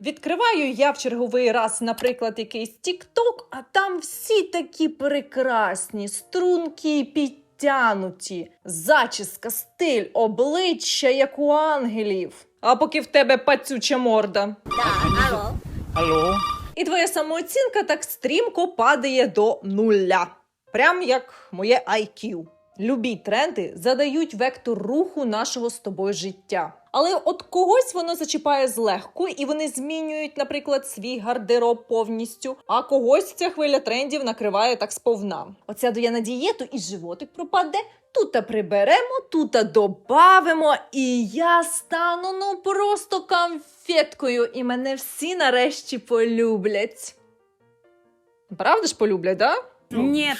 Відкриваю я в черговий раз, наприклад, якийсь TikTok, а там всі такі прекрасні, струнки підтянуті, зачіска, стиль, обличчя, як у ангелів. А поки в тебе пацюча морда. Алло? І твоя самооцінка так стрімко падає до нуля. Прям як моє IQ. Любі тренди задають вектор руху нашого з тобою життя. Але от когось воно зачіпає злегку, і вони змінюють, наприклад, свій гардероб повністю, а когось ця хвиля трендів накриває так сповна. Оця до я на дієту і животик пропаде. Тут приберемо, тут добавимо, і я стану ну просто конфеткою, і мене всі нарешті полюблять. Правда ж полюблять, да? Нет.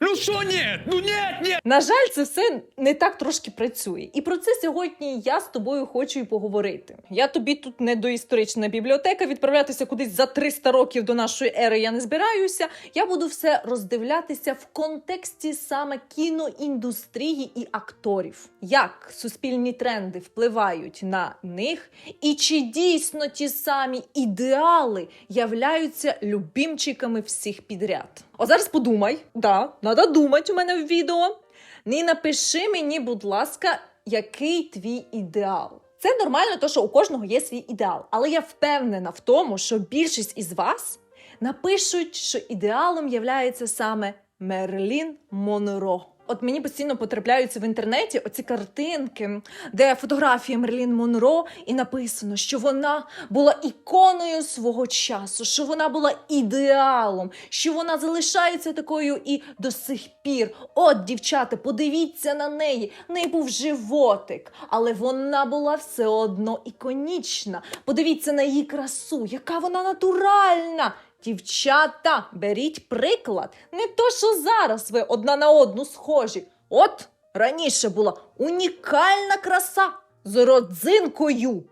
Ну що ні? Ну ні, ні! На жаль, це все не так трошки працює. І про це сьогодні я з тобою хочу і поговорити. Я тобі тут не доісторична бібліотека, відправлятися кудись за 300 років до нашої ери я не збираюся. Я буду все роздивлятися в контексті саме кіноіндустрії і акторів. Як суспільні тренди впливають на них, і чи дійсно ті самі ідеали являються любімчиками всіх підряд. О, зараз подумай, да, треба думати у мене в відео. Не напиши мені, будь ласка, який твій ідеал. Це нормально, то що у кожного є свій ідеал, але я впевнена в тому, що більшість із вас напишуть, що ідеалом являється саме Мерлін Монро. От мені постійно потрапляються в інтернеті оці картинки, де фотографії Мерлін Монро, і написано, що вона була іконою свого часу, що вона була ідеалом, що вона залишається такою і до сих пір. От, дівчата, подивіться на неї. В неї був животик, але вона була все одно іконічна. Подивіться на її красу, яка вона натуральна. Дівчата, беріть приклад. Не то, що зараз ви одна на одну схожі. От раніше була унікальна краса з родзинкою.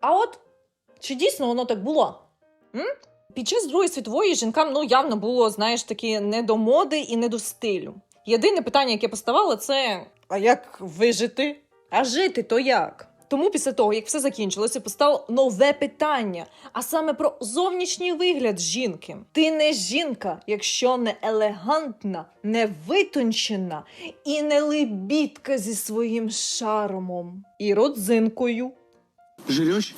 А от чи дійсно воно так було? М? Під час Другої світової жінкам ну, явно було, знаєш, таки не до моди і не до стилю. Єдине питання, яке поставало, це а як вижити? А жити то як? Тому після того, як все закінчилося, постало нове питання, а саме про зовнішній вигляд жінки. Ти не жінка, якщо не елегантна, не витончена і не лебідка зі своїм шармом і родзинкою. Жиреш?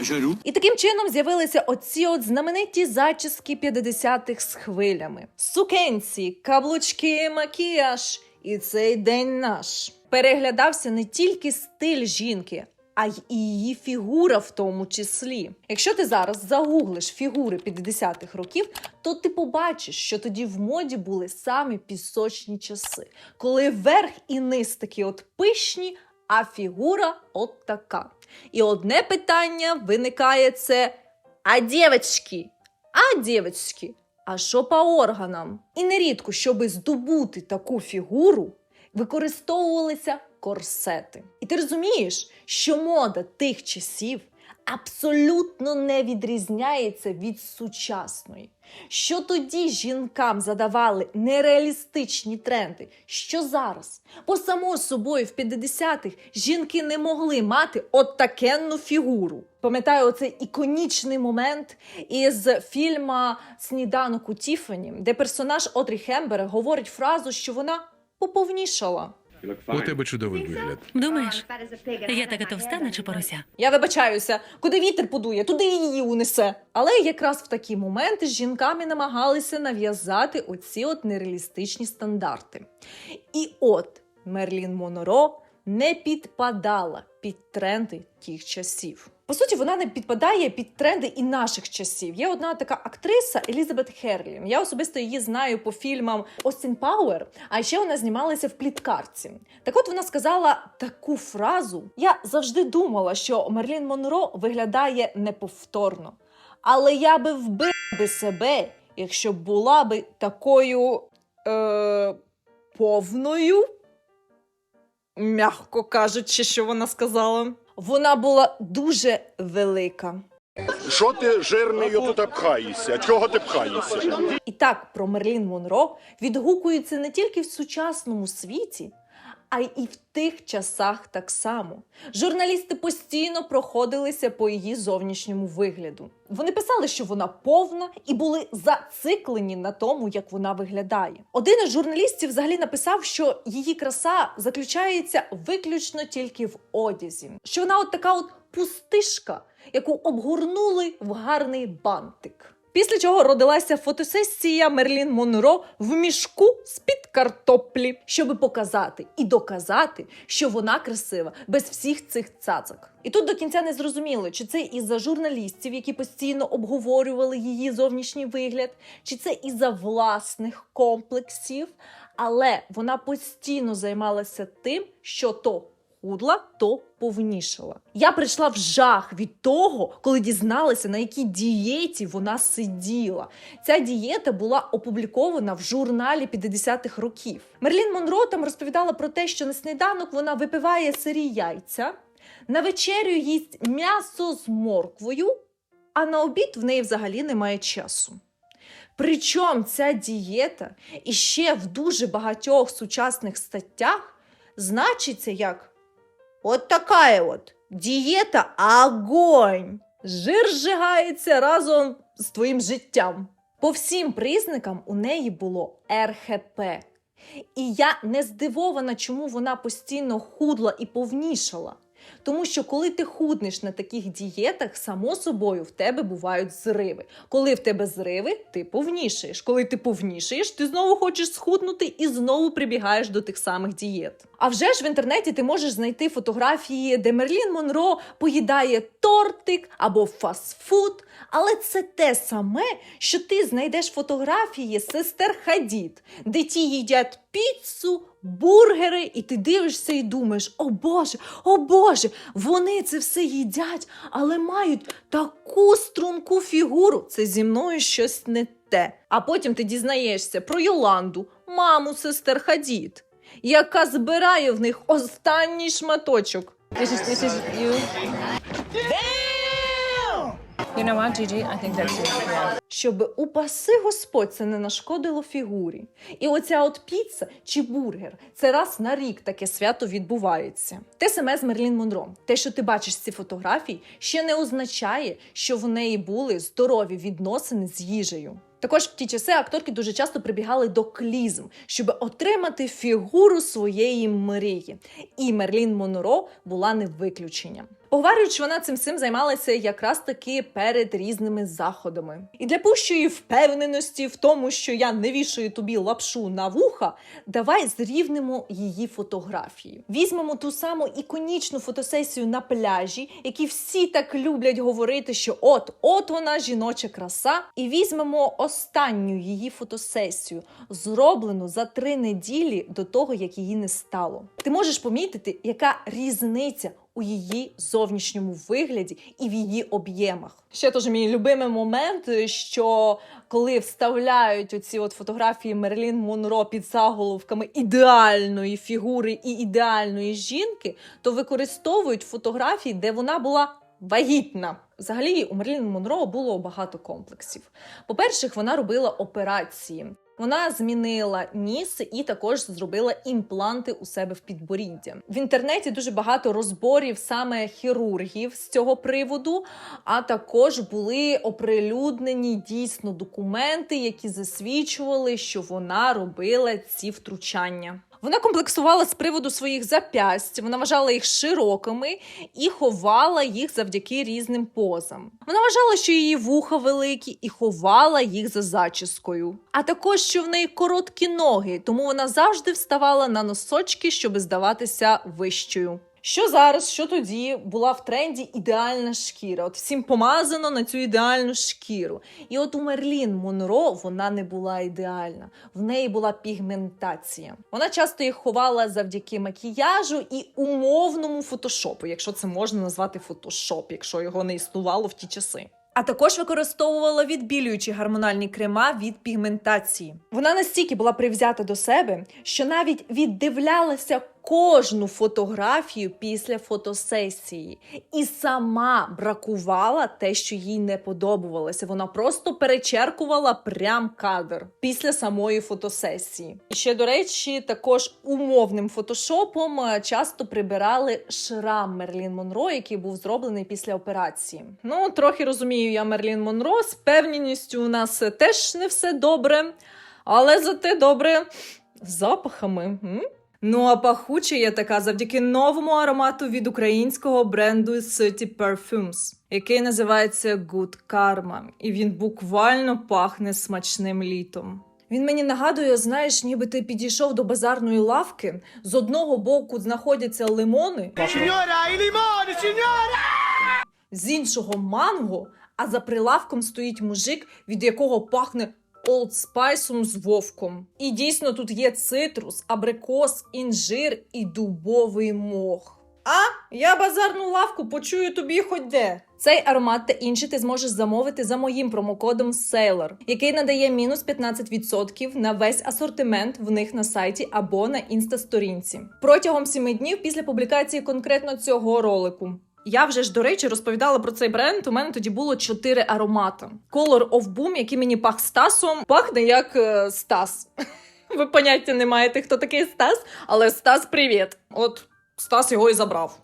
Жарю. І таким чином з'явилися оці от знамениті зачіски 50-х з хвилями. Сукенці, каблучки, макіяж. І цей день наш переглядався не тільки стиль жінки, а й її фігура в тому числі. Якщо ти зараз загуглиш фігури 50-х років, то ти побачиш, що тоді в моді були саме пісочні часи, коли верх і низ такі от пишні, а фігура от така. І одне питання виникає це: а дівчатки, а дівчатки, а що по органам? І нерідко, щоби здобути таку фігуру, використовувалися корсети. І ти розумієш, що мода тих часів абсолютно не відрізняється від сучасної. Що тоді жінкам задавали нереалістичні тренди, що зараз? Бо само собою в 50-х жінки не могли мати от фігуру. Пам'ятаю оцей іконічний момент із фільма Сніданок у Тіфані, де персонаж Одрі Хембера говорить фразу, що вона поповнішала. У тебе чудовий вигляд. Думаєш, я така товста, наче порося. Я вибачаюся, куди вітер подує, туди і її унесе. Але якраз в такі моменти з жінками намагалися нав'язати оці от нереалістичні стандарти. І от Мерлін Монро не підпадала під тренди тих часів. По суті, вона не підпадає під тренди і наших часів. Є одна така актриса Елізабет Херлі. Я особисто її знаю по фільмам Остін Пауер, а ще вона знімалася в пліткарці. Так от вона сказала таку фразу: Я завжди думала, що Мерлін Монро виглядає неповторно. Але я би вбила би себе, якщо була би такою е, повною. М'яко кажучи, що вона сказала. Вона була дуже велика. Що ти жирною тут пхаєшся? Чого ти пхаєшся? І так про Мерлін Монро відгукується не тільки в сучасному світі, А й в тих часах так само. Журналісти постійно проходилися по її зовнішньому вигляду. Вони писали, що вона повна, і були зациклені на тому, як вона виглядає. Один із журналістів взагалі написав, що її краса заключається виключно тільки в одязі, що вона от така от пустишка, яку обгорнули в гарний бантик. Після чого родилася фотосесія Мерлін Монро в мішку з-під картоплі, щоб показати і доказати, що вона красива без всіх цих цацок. І тут до кінця не зрозуміло, чи це із-за журналістів, які постійно обговорювали її зовнішній вигляд, чи це із-за власних комплексів. Але вона постійно займалася тим, що то худла, то повнішала. Я прийшла в жах від того, коли дізналася, на якій дієті вона сиділа. Ця дієта була опублікована в журналі 50-х років. Мерлін Монро там розповідала про те, що на сніданок вона випиває сирі яйця, на вечерю їсть м'ясо з морквою, а на обід в неї взагалі немає часу. Причому ця дієта іще в дуже багатьох сучасних статтях значиться як от така вот дієта огонь. Жир зжигається разом з твоїм життям. По всім признакам у неї було РХП. І я не здивована, чому вона постійно худла і повнішала. Тому що коли ти худнеш на таких дієтах, само собою в тебе бувають зриви. Коли в тебе зриви, ти повнішаєш. Коли ти повнішаєш, ти знову хочеш схуднути і знову прибігаєш до тих самих дієт. А вже ж в інтернеті ти можеш знайти фотографії, де Мерлін Монро поїдає тортик або фастфуд. Але це те саме, що ти знайдеш фотографії сестер Хадід, де ті їдять піцу, бургери, і ти дивишся і думаєш: о Боже, о Боже, вони це все їдять, але мають таку струнку фігуру. Це зі мною щось не те. А потім ти дізнаєшся про Йоланду, маму сестер Хадід, яка збирає в них останній шматочок. This. You know what, Gigi? I think that's it. щоб упаси Господь це не нашкодило фігурі. І оця от піца чи бургер це раз на рік таке свято відбувається. Те саме з Мерлін Монро. Те, що ти бачиш ці фотографії, ще не означає, що в неї були здорові відносини з їжею. Також в ті часи акторки дуже часто прибігали до клізм, щоб отримати фігуру своєї мрії. І Мерлін Монро була не виключенням. Поговарюють, що вона цим всім займалася якраз таки перед різними заходами. І для пущої впевненості в тому, що я не вішаю тобі лапшу на вуха, давай зрівнимо її фотографії. Візьмемо ту саму іконічну фотосесію на пляжі, які всі так люблять говорити, що от от вона жіноча краса. І візьмемо останню її фотосесію, зроблену за три неділі до того, як її не стало. Ти можеш помітити, яка різниця у її зовнішньому вигляді і в її об'ємах. Ще теж мій любимий момент, що коли вставляють оці от фотографії Мерлін Монро під заголовками ідеальної фігури і ідеальної жінки, то використовують фотографії, де вона була вагітна. Взагалі, у Мерлін Монро було багато комплексів. По-перше, вона робила операції. Вона змінила ніс і також зробила імпланти у себе в підборіддя. В інтернеті дуже багато розборів саме хірургів з цього приводу, а також були оприлюднені дійсно документи, які засвідчували, що вона робила ці втручання. Вона комплексувала з приводу своїх запясть, вона вважала їх широкими і ховала їх завдяки різним позам. Вона вважала, що її вуха великі, і ховала їх за зачіскою. А також що в неї короткі ноги, тому вона завжди вставала на носочки, щоб здаватися вищою. Що зараз, що тоді була в тренді ідеальна шкіра? От всім помазано на цю ідеальну шкіру. І от у Мерлін Монро вона не була ідеальна. В неї була пігментація. Вона часто їх ховала завдяки макіяжу і умовному фотошопу, якщо це можна назвати фотошоп, якщо його не існувало в ті часи. А також використовувала відбілюючі гормональні крема від пігментації. Вона настільки була привзята до себе, що навіть віддивлялася кожну фотографію після фотосесії і сама бракувала те, що їй не подобалося. Вона просто перечеркувала прям кадр після самої фотосесії. І ще до речі, також умовним фотошопом е, часто прибирали шрам Мерлін Монро, який був зроблений після операції. Ну трохи розумію я Мерлін Монро. З певністю у нас теж не все добре, але зате добре з запахами. М? Ну а пахуча я така завдяки новому аромату від українського бренду City Perfumes, який називається Good Karma. І він буквально пахне смачним літом. Він мені нагадує, знаєш, ніби ти підійшов до базарної лавки. З одного боку знаходяться лимони, з іншого манго, а за прилавком стоїть мужик, від якого пахне Олд Спайсом з вовком. І дійсно тут є цитрус, абрикос, інжир і дубовий мох. А я базарну лавку почую тобі хоч де. Цей аромат та інші ти зможеш замовити за моїм промокодом Sailor, який надає мінус 15% на весь асортимент в них на сайті або на інстасторінці протягом 7 днів після публікації конкретно цього ролику. Я вже ж до речі розповідала про цей бренд. У мене тоді було чотири аромати. Color of Boom, який мені пах Стасом, пахне як е, Стас. Ви поняття не маєте, хто такий Стас, але Стас, привіт. От Стас його і забрав.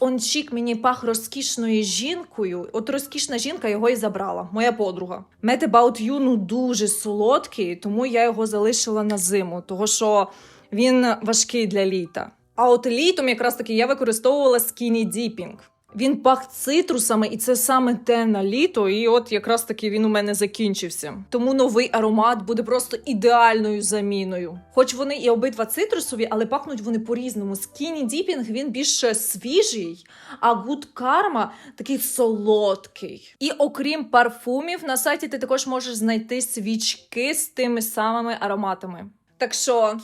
On Chic мені пах розкішною жінкою. От розкішна жінка його і забрала, моя подруга. Mad About You ну дуже солодкий, тому я його залишила на зиму, того що він важкий для літа. А от літом якраз таки я використовувала Skinny Dipping. Він пах цитрусами, і це саме те на літо. І от якраз таки він у мене закінчився. Тому новий аромат буде просто ідеальною заміною. Хоч вони і обидва цитрусові, але пахнуть вони по-різному. Skinny Dipping він більш свіжий, а Good Karma такий солодкий. І окрім парфумів, на сайті ти також можеш знайти свічки з тими самими ароматами. Так що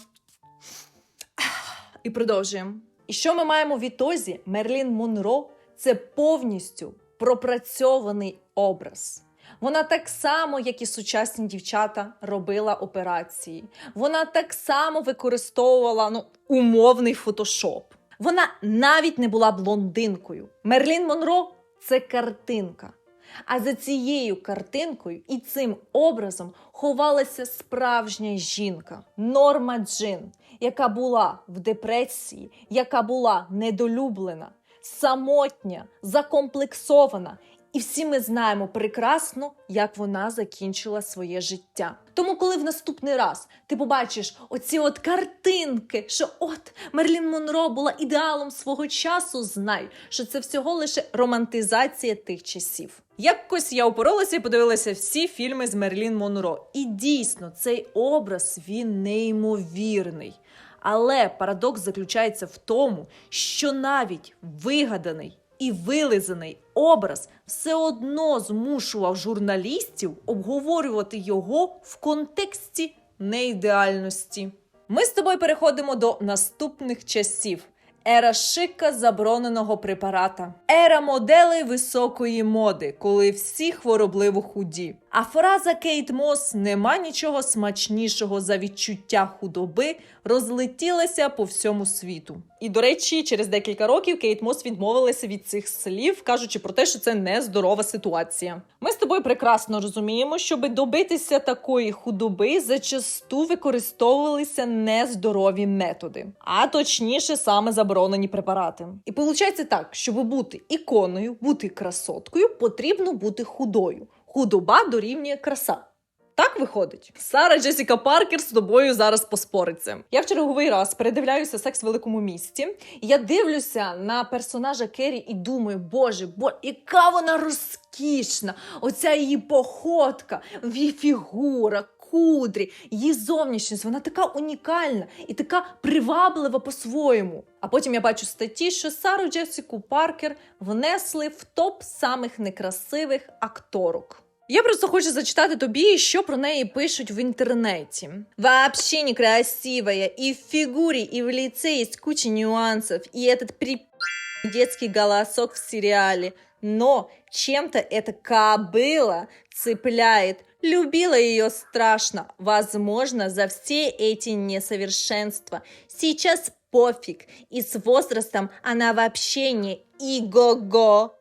і продовжуємо. І що ми маємо в ітозі? Мерлін Монро це повністю пропрацьований образ. Вона так само, як і сучасні дівчата, робила операції. Вона так само використовувала ну, умовний фотошоп. Вона навіть не була блондинкою. Мерлін Монро це картинка. А за цією картинкою і цим образом ховалася справжня жінка Норма Джин, яка була в депресії, яка була недолюблена, самотня, закомплексована. І всі ми знаємо прекрасно, як вона закінчила своє життя. Тому, коли в наступний раз ти побачиш оці от картинки, що от Мерлін Монро була ідеалом свого часу, знай, що це всього лише романтизація тих часів. Якось я упоролася і подивилася всі фільми з Мерлін Монро. І дійсно, цей образ він неймовірний. Але парадокс заключається в тому, що навіть вигаданий і вилизаний образ все одно змушував журналістів обговорювати його в контексті неідеальності. Ми з тобою переходимо до наступних часів. Ера шика забороненого препарата, ера моделей високої моди, коли всі хворобливо худі. А фраза Кейт Мос нема нічого смачнішого за відчуття худоби розлетілася по всьому світу. І до речі, через декілька років Кейт Мос відмовилася від цих слів, кажучи про те, що це нездорова ситуація. Ми з тобою прекрасно розуміємо, щоби добитися такої худоби, зачасту використовувалися нездорові методи, а точніше, саме заборонені препарати. І виходить так, щоб бути іконою, бути красоткою, потрібно бути худою. Худоба дорівнює краса. Так виходить. Сара Джесіка Паркер з тобою зараз поспориться. Я в черговий раз передивляюся секс в великому місті. І я дивлюся на персонажа Керрі і думаю, боже, бо яка вона розкішна! Оця її походка, її фігура. Кудрі, її зовнішність, вона така унікальна і така приваблива по-своєму. А потім я бачу статті, що Сару Джесіку Паркер внесли в топ самих некрасивих акторок. Я просто хочу зачитати тобі, що про неї пишуть в інтернеті. Вообще некрасивая, и в фигуре, и в лице есть куча нюансов, и этот при детский голосок в сериале. Но чем-то эта кобыла цепляет. Любила ее страшно, возможно, за все эти несовершенства. Сейчас пофиг. И с возрастом она вообще не иго-го.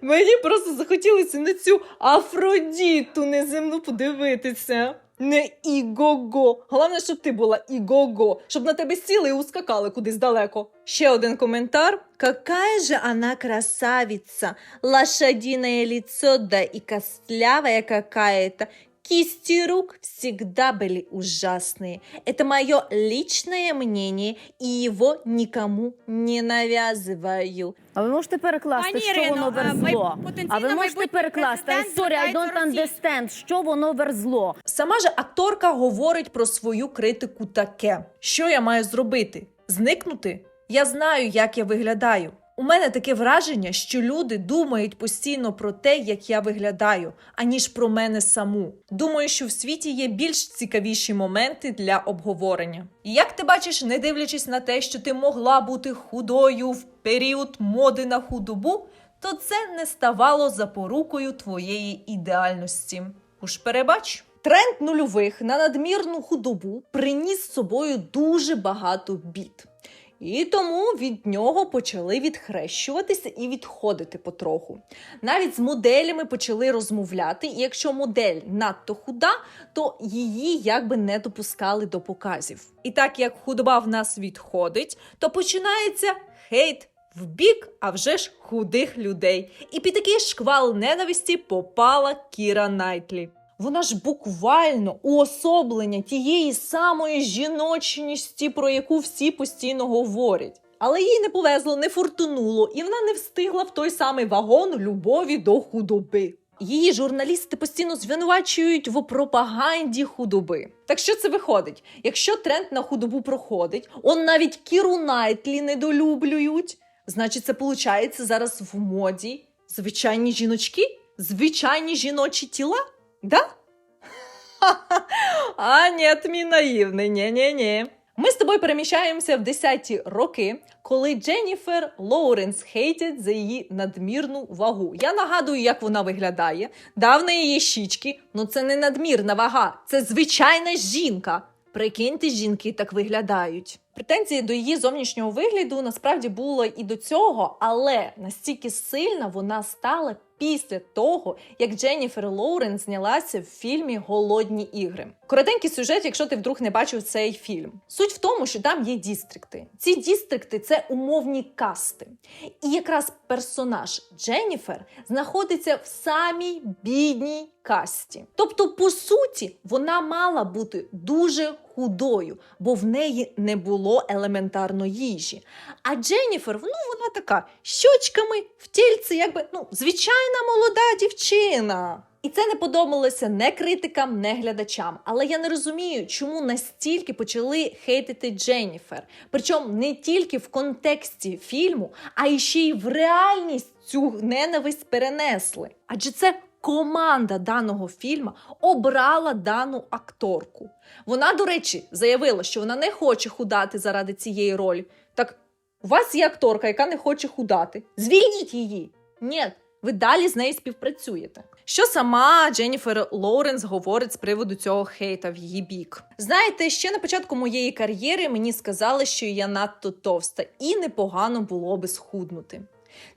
Мені просто захотілося на цю Афродіту неземну подивитися. Не іго-го. Головне, щоб ти була іго-го, щоб на тебе сіли і ускакали кудись далеко. Ще один коментар. Какая же она красавица! Лошадиное лицо, да и костлявая какая-то Кисти рук всегда были ужасные. Это мое личное мнение, и его никому не навязываю. А ви можете перекласти, Пані що Ірино, воно а, верзло? май- потенційно А ви можете майбутній перекласти I'm президент sorry, I don't звертається в understand, що воно верзло. Сама же акторка говорить про свою критику таке: що я маю зробити? Зникнути? Я знаю, як я виглядаю. У мене таке враження, що люди думають постійно про те, як я виглядаю, аніж про мене саму. Думаю, що в світі є більш цікавіші моменти для обговорення. І як ти бачиш, не дивлячись на те, що ти могла бути худою в період моди на худобу, то це не ставало запорукою твоєї ідеальності. Уж перебач. Тренд нульових на надмірну худобу приніс з собою дуже багато бід. І тому від нього почали відхрещуватися і відходити потроху. Навіть з моделями почали розмовляти, і якщо модель надто худа, то її якби не допускали до показів. І так як худоба в нас відходить, то починається хейт в бік, а вже ж худих людей. І під такий шквал ненависті попала Кіра Найтлі. Вона ж буквально уособлення тієї самої жіночності, про яку всі постійно говорять. Але їй не повезло, не фортунуло, і вона не встигла в той самий вагон любові до худоби. Її журналісти постійно звинувачують в пропаганді худоби. Так що це виходить? Якщо тренд на худобу проходить, он навіть Кіру Найтлі недолюблюють, значить, це виходить зараз в моді звичайні жіночки, звичайні жіночі тіла. Да? А, нет, мій наївний, ні-ні-ні. Ми з тобою переміщаємося в 10-ті роки, коли Дженніфер Лоуренс хейтять за її надмірну вагу. Я нагадую, як вона виглядає. Да, в неї є щічки, але це не надмірна вага, це звичайна жінка. Прикиньте, жінки так виглядають. Претензії до її зовнішнього вигляду насправді було і до цього, але настільки сильна вона стала після того, як Дженніфер Лоурен знялася в фільмі Голодні ігри. Коротенький сюжет, якщо ти вдруг не бачив цей фільм. Суть в тому, що там є дістрикти. Ці дістрикти це умовні касти. І якраз персонаж Дженніфер знаходиться в самій бідній касті. Тобто, по суті, вона мала бути дуже худою, бо в неї не було елементарно їжі. А Дженніфер, ну вона така щочками в тільці, якби ну, звичайна молода дівчина. І це не подобалося не критикам, не глядачам. Але я не розумію, чому настільки почали хейтити Дженніфер. Причому не тільки в контексті фільму, а ще й в реальність цю ненависть перенесли. Адже це команда даного фільму обрала дану акторку. Вона, до речі, заявила, що вона не хоче худати заради цієї ролі. Так у вас є акторка, яка не хоче худати. Звільніть її. Ні, ви далі з нею співпрацюєте. Що сама Дженніфер Лоуренс говорить з приводу цього хейта в її бік? Знаєте, ще на початку моєї кар'єри мені сказали, що я надто товста, і непогано було би схуднути.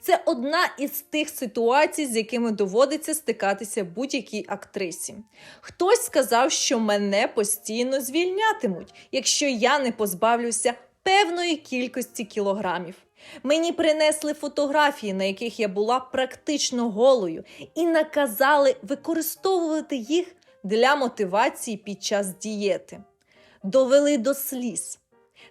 Це одна із тих ситуацій, з якими доводиться стикатися будь-якій актрисі. Хтось сказав, що мене постійно звільнятимуть, якщо я не позбавлюся певної кількості кілограмів. Мені принесли фотографії, на яких я була практично голою, і наказали використовувати їх для мотивації під час дієти. Довели до сліз.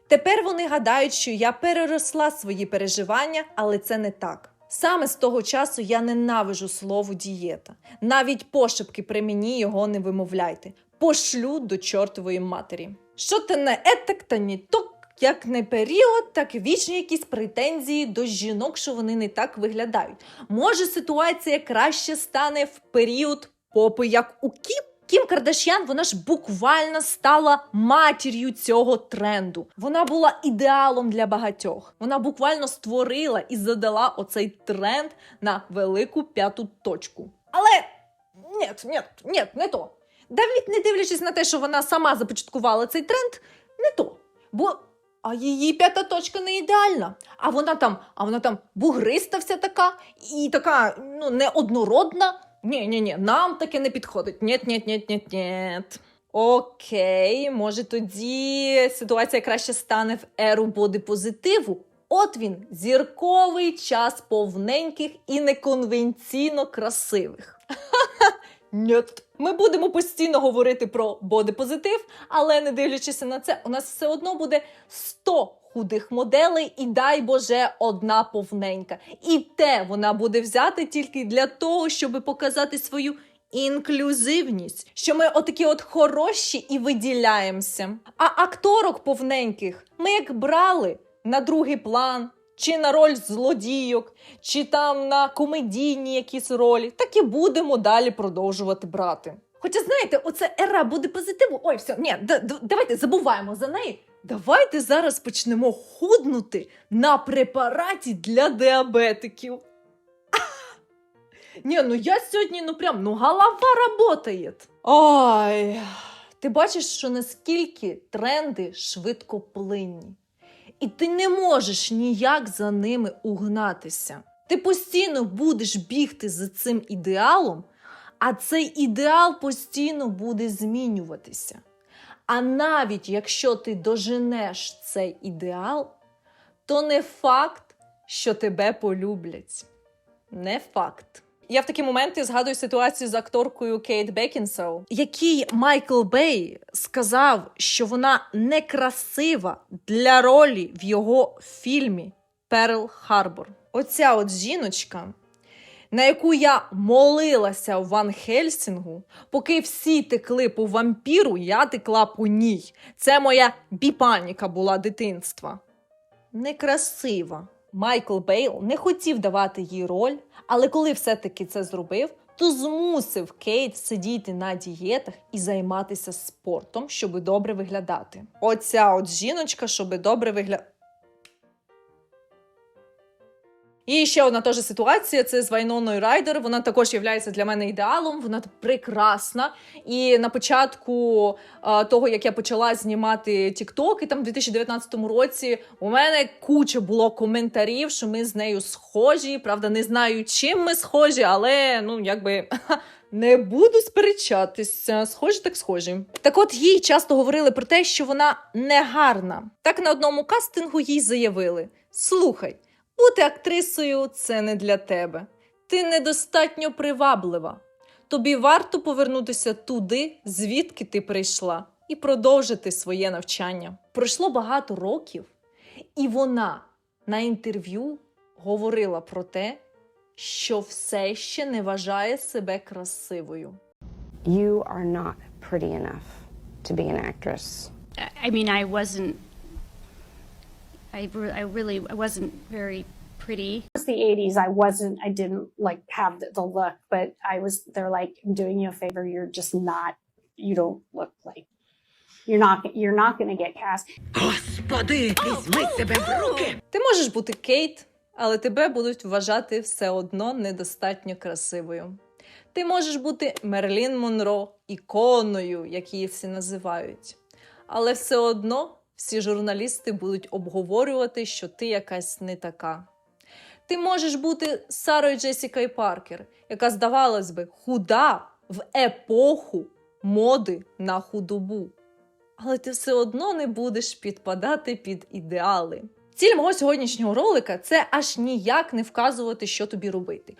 Тепер вони гадають, що я переросла свої переживання, але це не так. Саме з того часу я ненавижу слово дієта. Навіть пошепки при мені його не вимовляйте. Пошлю до чортової матері. Що те не етак та ні то, як не період, так і вічні якісь претензії до жінок, що вони не так виглядають. Може, ситуація краще стане в період попи, як у Кім? Кім Кардашян, вона ж буквально стала матір'ю цього тренду. Вона була ідеалом для багатьох. Вона буквально створила і задала оцей тренд на велику п'яту точку. Але ні, ні, ні, не то. Навіть не дивлячись на те, що вона сама започаткувала цей тренд, не то. Бо а її п'ята точка не ідеальна. А вона там, а вона там бугриста вся така і така ну, неоднородна. Ні, ні, ні, нам таке не підходить. Нєт, нєт, нєт, нєт, ні. Окей, може тоді ситуація краще стане в еру бодипозитиву. От він, зірковий час повненьких і неконвенційно красивих. Нет. Ми будемо постійно говорити про бодипозитив, але не дивлячись на це, у нас все одно буде 100 худих моделей, і дай Боже, одна повненька. І те вона буде взяти тільки для того, щоб показати свою інклюзивність, що ми отакі от хороші і виділяємося. А акторок повненьких ми як брали на другий план. Чи на роль злодійок, чи там на комедійні якісь ролі, так і будемо далі продовжувати брати. Хоча, знаєте, оце ера буде позитиву. Ой, все, ні, давайте забуваємо за неї. Давайте зараз почнемо худнути на препараті для діабетиків. Ні, ну я сьогодні, ну прям, ну голова работає. Ой, ти бачиш, що наскільки тренди швидкоплинні. І ти не можеш ніяк за ними угнатися. Ти постійно будеш бігти за цим ідеалом, а цей ідеал постійно буде змінюватися. А навіть якщо ти доженеш цей ідеал, то не факт, що тебе полюблять. Не факт. Я в такі моменти згадую ситуацію з акторкою Кейт Бекінсоу, якій Майкл Бей сказав, що вона некрасива для ролі в його фільмі Перл Харбор. Оця от жіночка, на яку я молилася в Ван Хельсінгу, поки всі текли по вампіру, я текла по ній. Це моя біпаніка була дитинства. Некрасива. Майкл Бейл не хотів давати їй роль, але коли все-таки це зробив, то змусив Кейт сидіти на дієтах і займатися спортом, щоб добре виглядати. Оця от жіночка, щоб добре виглядати. І ще одна теж ситуація це з Вайноною Райдер. Вона також є для мене ідеалом. Вона прекрасна. І на початку а, того, як я почала знімати і там в 2019 році у мене куча було коментарів, що ми з нею схожі. Правда, не знаю, чим ми схожі, але ну якби. Не буду сперечатися, схожі так схожі. Так от їй часто говорили про те, що вона не гарна. Так на одному кастингу їй заявили: слухай, бути актрисою це не для тебе. Ти недостатньо приваблива. Тобі варто повернутися туди, звідки ти прийшла, і продовжити своє навчання. Пройшло багато років, і вона на інтерв'ю говорила про те, що все ще не вважає себе красивою. You are not pretty enough to be an actress. I mean, I wasn't. I, re- I really I wasn't very pretty. It was the 80s i wasn't i didn't like have the, the look but i was they're like i'm doing you a favor you're just not you don't look like you're not you're not going to get cast Господи, візьми себе в руки. Ти можеш бути Кейт, але тебе будуть вважати все одно недостатньо красивою. Ти можеш бути Мерлін Монро, іконою, як її всі називають. Але все одно всі журналісти будуть обговорювати, що ти якась не така. Ти можеш бути Сарою Джесікою Паркер, яка, здавалось би, худа в епоху моди на худобу. Але ти все одно не будеш підпадати під ідеали. Ціль мого сьогоднішнього ролика це аж ніяк не вказувати, що тобі робити.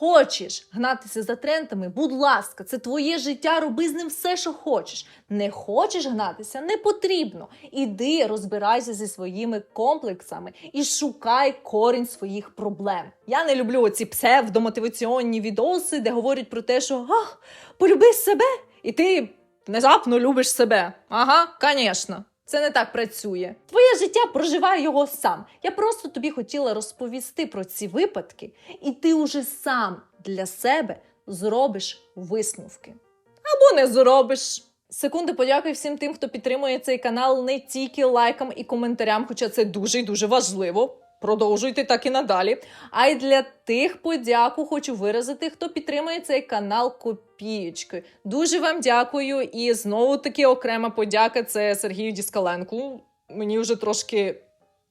Хочеш гнатися за трендами, будь ласка, це твоє життя, роби з ним все, що хочеш. Не хочеш гнатися, не потрібно. Іди розбирайся зі своїми комплексами і шукай корінь своїх проблем. Я не люблю оці псевдомотиваційні відоси, де говорять про те, що ах, полюби себе, і ти внезапно любиш себе. Ага, звісно. Це не так працює. Твоє життя проживає його сам. Я просто тобі хотіла розповісти про ці випадки, і ти уже сам для себе зробиш висновки. Або не зробиш. Секунди подяки всім тим, хто підтримує цей канал не тільки лайкам і коментарям, хоча це дуже і дуже важливо. Продовжуйте так і надалі. А й для тих подяку хочу виразити, хто підтримує цей канал копієчки. Дуже вам дякую. І знову таки окрема подяка це Сергію Діскаленку. Мені вже трошки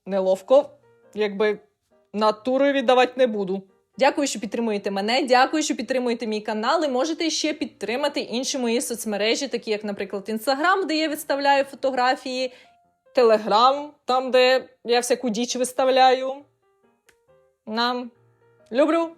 неловко, якби натурою віддавати не буду. Дякую, що підтримуєте мене. Дякую, що підтримуєте мій канал. І можете ще підтримати інші мої соцмережі, такі як, наприклад, Інстаграм, де я відставляю фотографії, Телеграм, там, де я всяку діч виставляю. Нам люблю.